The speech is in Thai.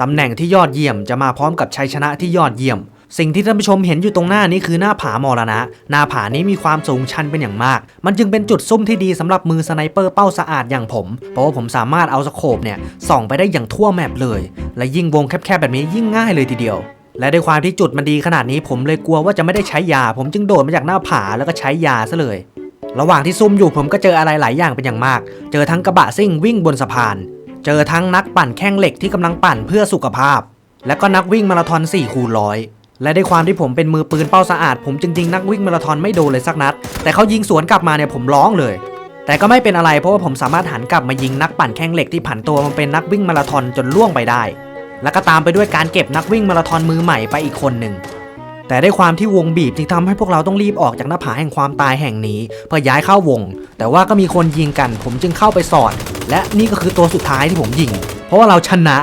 ตำแหน่งที่ยอดเยี่ยมจะมาพร้อมกับชัยชนะที่ยอดเยี่ยม สิ่งที่ท่านผู้ชมเห็นอยู่ตรงหน้านี้คือหน้าผามรณะ หน้าผานี้มีความสูงชันเป็นอย่างมาก มันจึงเป็นจุดซุ่มที่ดีสำหรับมือสไนเปอร์เป้าสะอาดอย่างผม เพราะว่าผมสามารถเอาสโคปเนี่ยส่องไปได้อย่างทั่วแมปเลย และยิ่งวงแคบๆแบบนี้ยิ่งง่ายเลยทีเดียวและด้วยความที่จุดมันดีขนาดนี้ผมเลยกลัวว่าจะไม่ได้ใช้ยา ผมจึงโดดมาจากหน้าผาแล้วก็ใช้ยาซะเลย ระหว่างที่ซุ่มอยู่ผมก็เจออะไรหลายอย่างเป็นอย่างมาก เจอทั้งกระบะซิ่งวิ่งบนสะพาน เจอทั้งนักปั่นแข้งเหล็กที่กำลังปั่นเพื่อสุขภาพ และก็นักวิ่งมาราธอน4คูณร้อยและด้วยความที่ผมเป็นมือปืนเป้าสะอาด ผมจึงยิงนักวิ่งมาราธอนไม่โดนเลยสักนัด แต่เขายิงสวนกลับมาเนี่ยผมร้องเลย แต่ก็ไม่เป็นอะไรเพราะว่าผมสามารถหันกลับมายิงนักปั่นแข้งเหล็กที่ผันตัวมาเป็นนักวิ่งมาราธอนจนล่วงไปได้ แล้วก็ตามไปด้วยการเก็บนักวิ่งมาราธอนมือใหม่ไปอีกคนหนึ่งแต่ด้วยความที่วงบีบจึงทำให้พวกเราต้องรีบออกจากหน้าผาแห่งความตายแห่งนี้ เพื่อย้ายเข้าวง แต่ว่าก็มีคนยิงกัน ผมจึงเข้าไปสอด และนี่ก็คือตัวสุดท้ายที่ผมยิง เพราะว่าเราชนะ